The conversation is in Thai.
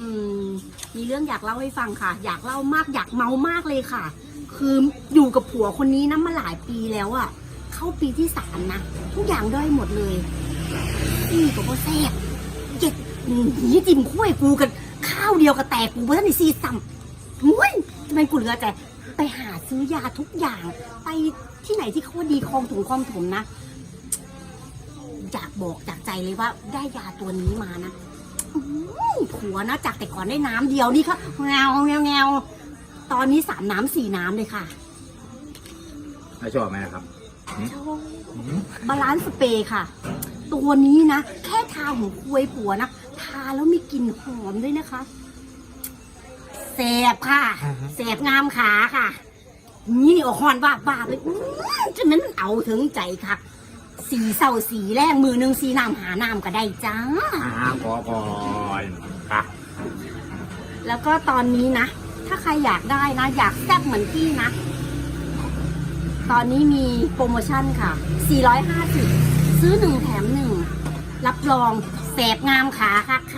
อืมมีเรื่องอยากเล่าให้ฟังค่ะ อยากเล่ามากอยากเมามากเลยค่ะ คืออยู่กับผัวคนนี้นะมาหลายปีแล้วอะเข้าปีที่สามนะทุกอย่างด้อยหมดเลยนี่ก็บ่แซ่บเจ็ดหีจิ้มคุ้ยกูกันข้าวเดียวกับแตกกูเพื่อนในซีซัมหุ้ยทำไมกูเหลือใจไปหาซื้อยาทุกอย่าง ไปที่ไหนที่เขาว่าดีคลองถุงคลองถมนะอยากบอกจากใจเลยว่าได้ยาตัวนี้มานะ อื้อผัวนะจากแต่ก่อนได้น้ำเดียวนี่ค่ะแงวแงวแงวตอนนี้สามน้ำสี่น้ำเลยค่ะแล้วชอบไหมครับบาลานซ์สเปรย์ค่ะ ตัวนี้นะ แค่ทาหัวคุยผัวนะทาแล้วมีกลิ่นหอมด้วยนะคะแสบค่ะแสบงามขาค่ะ นี่นี่ออกหอนว่าบาบเลยอื้อจะนั้นมันเอาถึงใจค่ะสีเศร้าสีแรงมือหนึ่งสีน้ำหาน้ำก็ได้จ้าอ่าขอก่อนค่ะ แล้วก็ตอนนี้นะ ถ้าใครอยากได้นะ อยากแซ่บเหมือนพี่นะ ตอนนี้มีโปรโมชั่นค่ะ 450 ซื้อหนึ่งแถมหนึ่งรับรองแสบงามขาค่ะค่ะ